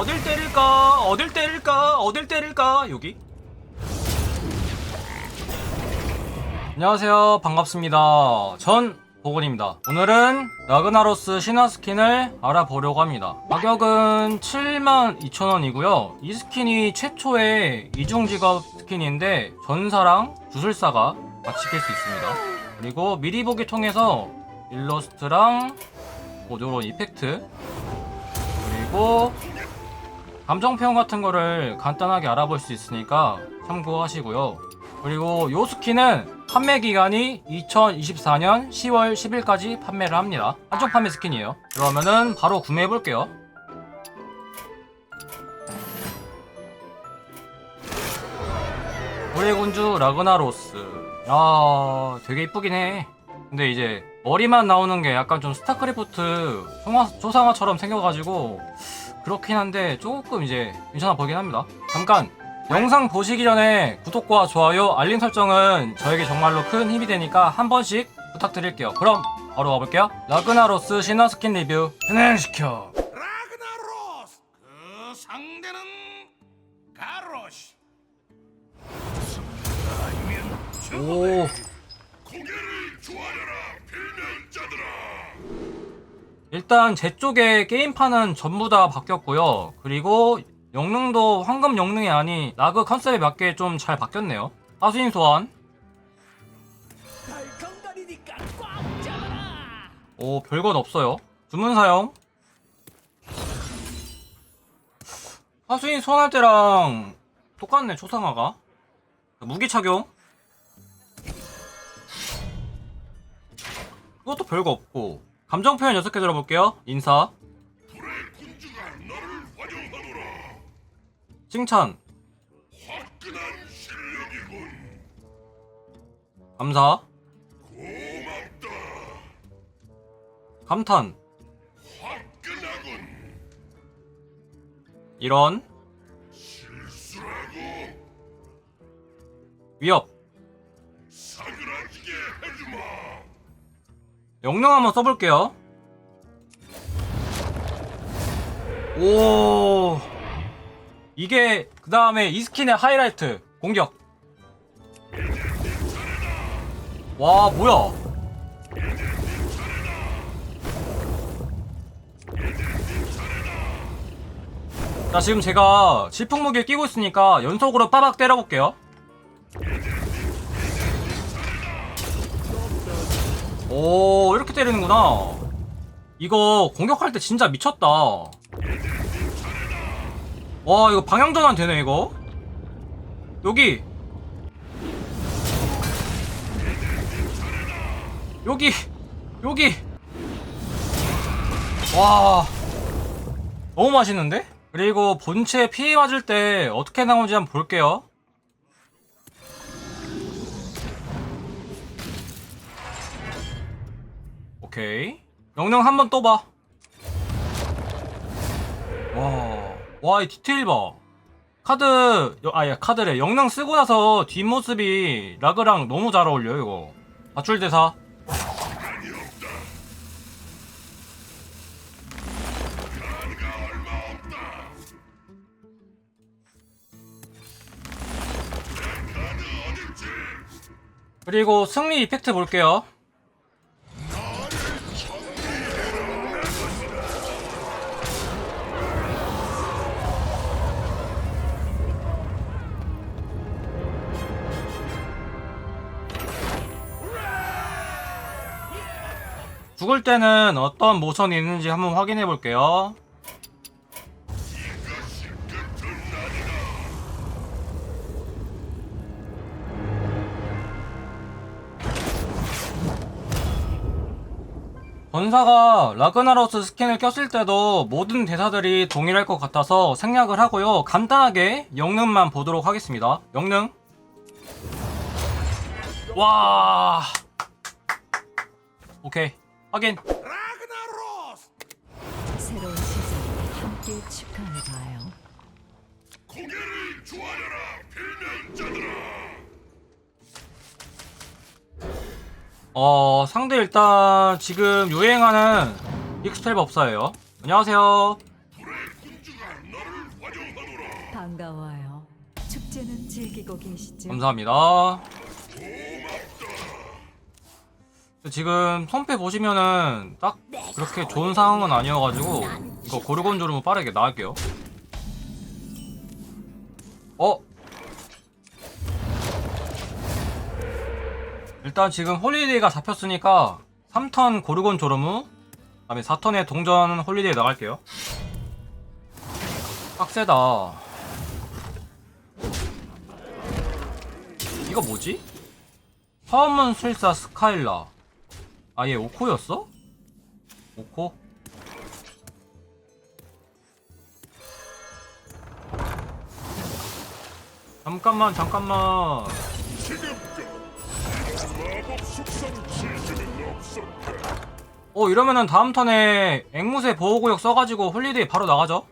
어딜 때릴까? 어딜 때릴까? 어딜 때릴까? 여기. 안녕하세요. 반갑습니다. 전 보건입니다. 오늘은 라그나로스 신화 스킨을 알아보려고 합니다. 가격은 72,000원이고요. 이 스킨이 최초의 이중직업 스킨인데 전사랑 주술사가 같이 낄 수 있습니다. 그리고 미리 보기 통해서 일러스트랑 뭐 요런 이펙트 그리고 감정 표현 같은 거를 간단하게 알아볼 수 있으니까 참고하시고요. 그리고 요 스킨은 판매 기간이 2024년 10월 10일까지 판매를 합니다. 한정 판매 스킨이에요. 그러면은 바로 구매해 볼게요. 불의 군주 라그나로스. 야, 되게 이쁘긴 해. 근데 이제 머리만 나오는 게 약간 좀 스타크래프트 초상화, 초상화처럼 생겨가지고 그렇긴 한데 조금 이제 괜찮아 보이긴 합니다. 잠깐 영상 보시기 전에 구독과 좋아요, 알림 설정은 저에게 정말로 큰 힘이 되니까 한 번씩 부탁드릴게요. 그럼 바로 가볼게요. 라그나로스 신화 스킨 리뷰 진행시켜. 라그나로스 그 상대는 가로시 오, 고개를 조아려라 필면자들아 일단 제 쪽에 게임판은 전부 다 바뀌었고요. 그리고 영능도 황금 영능이 아닌 라그 컨셉에 맞게 좀 잘 바뀌었네요. 하수인 소환. 오, 별건 없어요. 주문 사용. 하수인 소환할 때랑 똑같네, 초상화가. 무기 착용. 이것도 별거 없고. 감정 표현 6개 들어볼게요. 인사. 칭찬. 감사. 감탄. 이런. 위협. 영능 한번 써볼게요. 오. 이게 그 다음에 이 스킨의 하이라이트 공격. 와 뭐야? 자 지금 제가 질풍무기를 끼고 있으니까 연속으로 빠박 때려볼게요. 오 이렇게 때리는구나. 이거 공격할 때 진짜 미쳤다. 와 이거 방향전환 되네 이거. 여기. 여기. 여기. 와. 너무 맛있는데? 그리고 본체 피해 맞을 때 어떻게 나오는지 한번 볼게요 오케이. 영능 한번 또 봐. 와, 와, 이 디테일 봐. 카드, 여- 아야, 카드래. 영능 쓰고 나서 뒷모습이 라그랑 너무 잘 어울려, 이거. 가출대사. 그리고 승리 이펙트 볼게요. 죽을 때는 어떤 모션이 있는지 한번 확인해 볼게요. 전사가 라그나로스 스킨을 꼈을 때도 모든 대사들이 동일할 것 같아서 생략을 하고요. 간단하게 영능만 보도록 하겠습니다. 영능. 와. 오케이. 확인. 라그나로스 새로운 시즌 함께 축하해봐요. 고개를 조아려라 필면자들아 어, 상대 일단 지금 유행하는 익스펠 법사예요. 안녕하세요. 반가워요. 축제는 즐기고 계시죠? 감사합니다. 지금 손패 보시면은 딱 그렇게 좋은 상황은 아니어가지고 이거 고르곤 조르무 빠르게 나갈게요. 어? 일단 지금 홀리데이가 잡혔으니까 3턴 고르곤 조르무 그다음에 4턴에 동전 홀리데이 나갈게요. 빡세다. 이거 뭐지? 화원문 술사 스카일라 아얘 오코였어? 오코? 잠깐만 잠깐만 없었다. 어 이러면은 다음 턴에 앵무새 보호구역 써가지고 홀리데이 바로 나가죠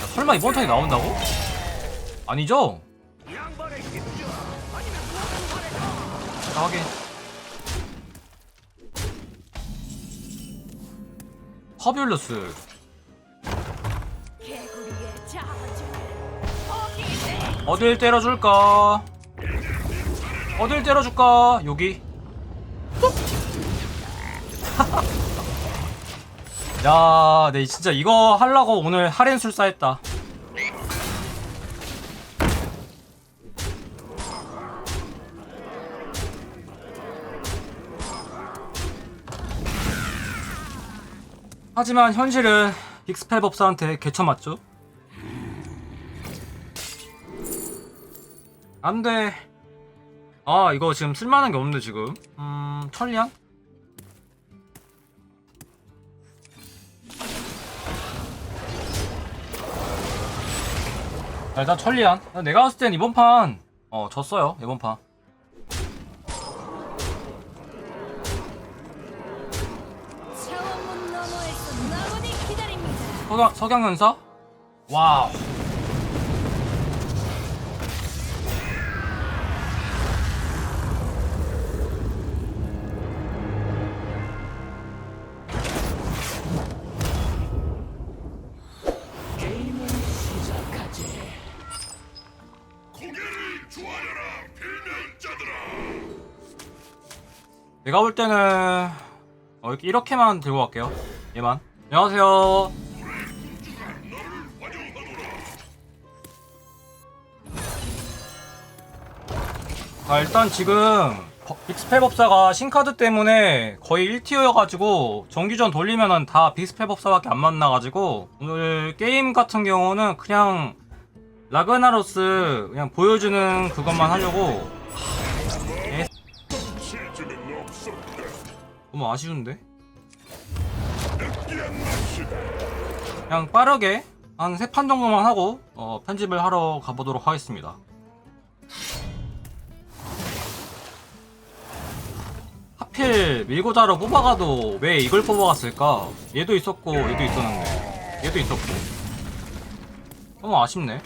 야, 설마 이번 턴에 나온다고? 아니죠? 자, 확인. 어디세 어딜 때려줄까? 어딜 때려줄까? 여기. 야, 네 진짜 이거 하려고 오늘 할인 술사 했다. 하지만 현실은 빅스펠 법사한테 개쳐맞죠? 안돼. 아 이거 지금 쓸만한 게 없는데 지금. 음 천리안? 자, 일단 천리안. 내가 봤을 땐 이번 판, 어, 졌어요, 이번 판. 석양, 석양연사? 와우. 게임을 시작하지 고개를 조아려라 필명자들아. 내가 볼 때는, 어, 이렇게, 이렇게만 들고 갈게요. 얘만. 안녕하세요. 아, 일단 지금 버- 빅스펠 법사가 신카드 때문에 거의 1티어여가지고 정규전 돌리면은 다 빅스펠 법사밖에 안 만나가지고 오늘 게임 같은 경우는 그냥 라그나로스 그냥 보여주는 그것만 하려고. 너무 아쉬운데? 느끼한 맛이다. 그냥 빠르게 한 세 판 정도만 하고 어, 편집을 하러 가보도록 하겠습니다. 하필 밀고자로 뽑아가도 왜 이걸 뽑아갔을까? 얘도 있었고 얘도 있었는데 얘도 있었고 너무 아쉽네.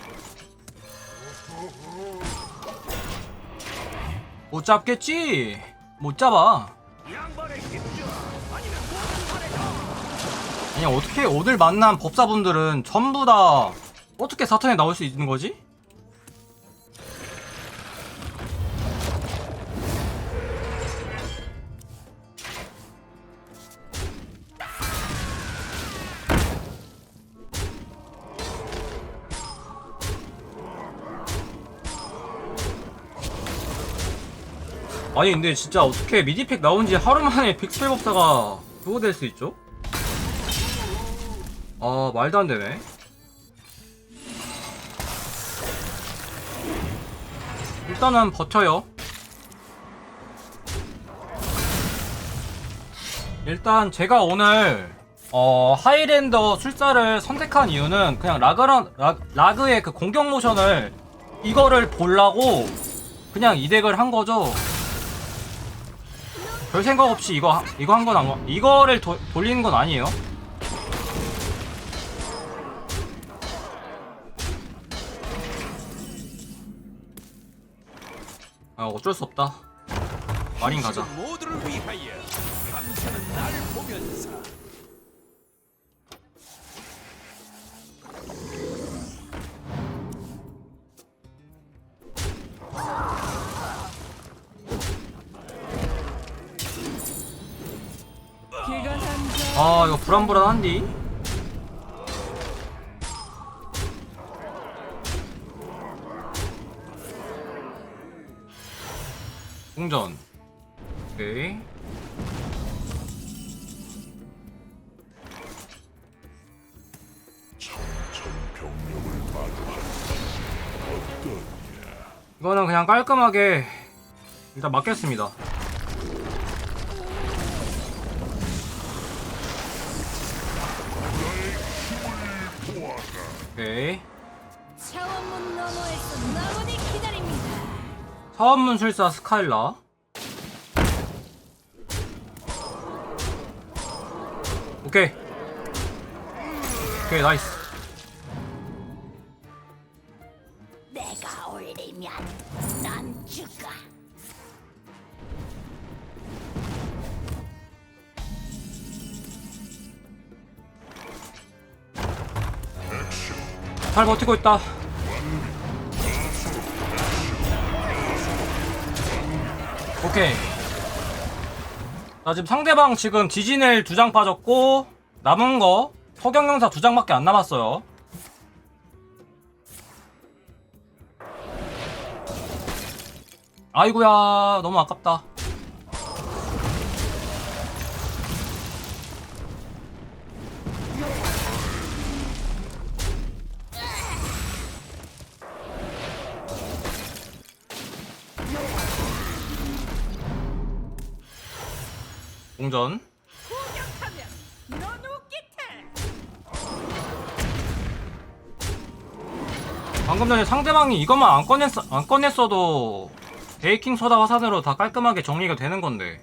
못 잡겠지? 못 잡아. 아니 어떻게 오늘 만난 법사분들은 전부 다 어떻게 사탄에 나올 수 있는 거지? 아니 근데 진짜 어떻게 미디팩 나온 지 하루 만에 빅스펠 법사가 그거 될 수 있죠? 아 말도 안 되네. 일단은 버텨요. 일단 제가 오늘 어 하이랜더 술사를 선택한 이유는 그냥 라그란 라, 라그의 그 공격 모션을 이거를 보려고 그냥 이 덱을 한 거죠. 별 생각 없이 이거 하- 이거 한 건안 거. 이거를 도, 돌리는 건 아니에요. 아 어쩔 수 없다. 마린 가자. 모두를 위하여 감사는 날 보면서 아 이거 불안불안한디? 공전 오케이? 이거는 그냥 깔끔하게 일단 맞겠습니다 오케이 차원문 너머에서 나무니 기다립니다. 사원문 술사 스카일라 오케이. 오케이 나이스 잘 버티고 있다. 오케이. 나 지금 상대방 지금 디지넬 두 장 빠졌고 남은 거 서경영사 두 장밖에 안 남았어요. 아이고야 너무 아깝다 공전. 방금 전에 상대방이 이것만 안 꺼냈 안 꺼냈어도 베이킹 소다 화산으로 다 깔끔하게 정리가 되는 건데.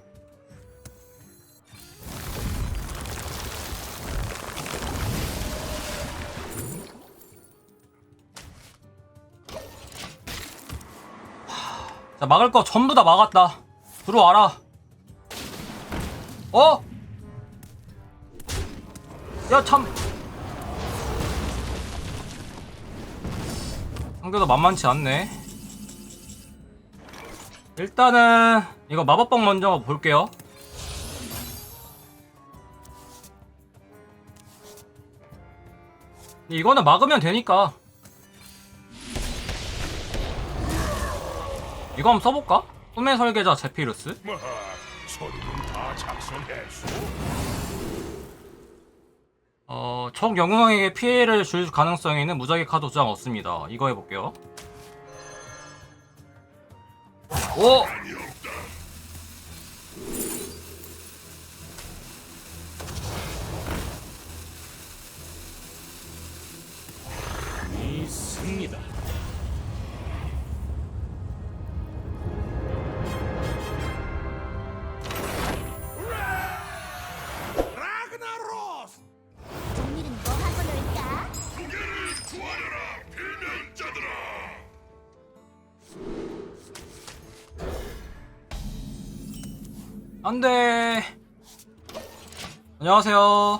하, 자 막을 거 전부 다 막았다. 들어와라. 어? 야 참. 상대도 만만치 않네. 일단은 이거 마법봉 먼저 볼게요. 이거는 막으면 되니까. 이거 한번 써볼까? 꿈의 설계자 제피루스. 어, 적 영웅에게 피해를 줄 가능성이 있는 무작위 카드 두장 없습니다. 이거 해볼게요. 오! 있습니다. 안 돼. 안녕하세요.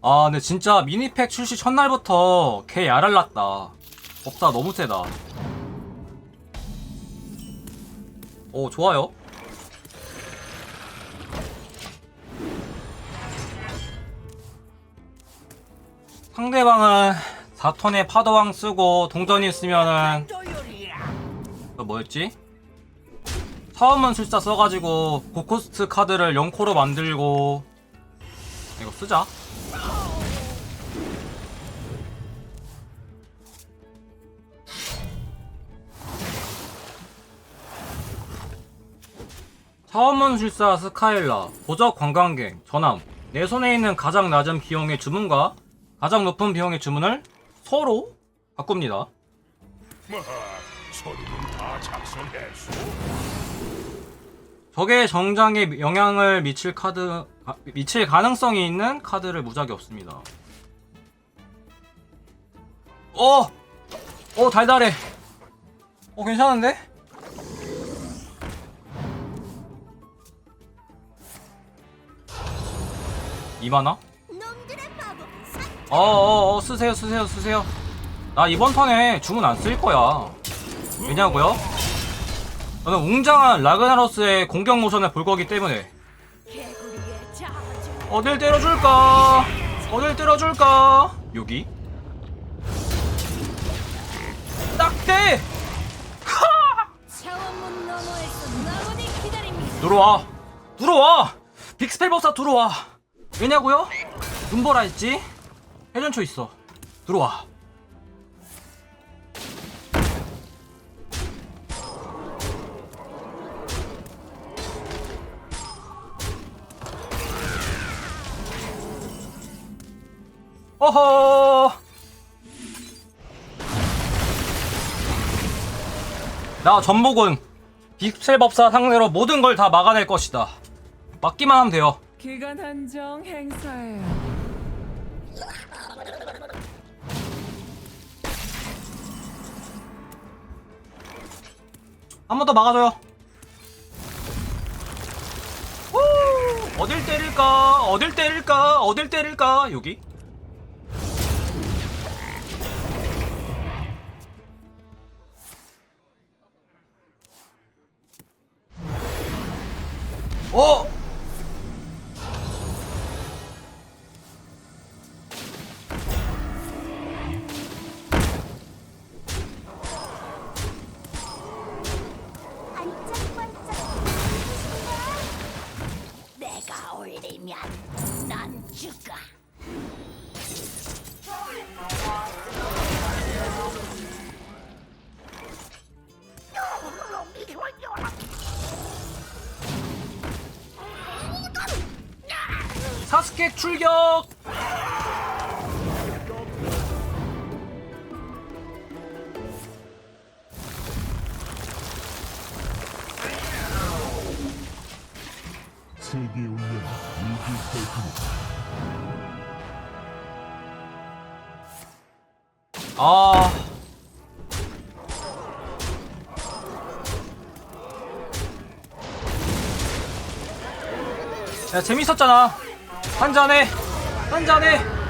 아, 근데 진짜 미니팩 출시 첫날부터 개 야랄났다. 법사 너무 세다. 오, 좋아요. 상대방은 4톤의 파도왕 쓰고 동전이 있으면은 뭐였지? 사원문 술사 써가지고 고코스트 카드를 0코로 만들고 이거 쓰자. 사원문 술사 스카일라 보적 관광객 전함. 내 손에 있는 가장 낮은 비용의 주문과 가장 높은 비용의 주문을 서로 바꿉니다. 마하, 서류는 다 작성했소. 적의 정장에 영향을 미칠 카드 아, 미칠 가능성이 있는 카드를 무작위 없습니다. 어, 어 달달해. 어 괜찮은데? 이만화? 놈들의 마법 사 어어어 쓰세요 쓰세요 쓰세요. 나 이번 턴에 주문 안 쓸 거야. 왜냐고요? 저는 웅장한 라그나로스의 공격 모션을 볼 거기 때문에 어딜 때려줄까? 어딜 때려줄까? 여기? 딱대! 들어와! 들어와! 빅스펠 법사 들어와! 왜냐고요? 눈보라 했지? 회전초 있어. 들어와. 어허! 나 전복은 빅스펠 법사 상대로 모든 걸 다 막아낼 것이다. 막기만 하면 돼요. 기간 한정 행사예요. 한 번 더 막아줘요. 후! 어딜 때릴까? 어딜 때릴까? 어딜 때릴까? 여기? 올리면 넌 죽어. 사스케 출격! 세계 운명 위기 탈출 아. 야, 재밌었잖아. 한잔해. 한잔해.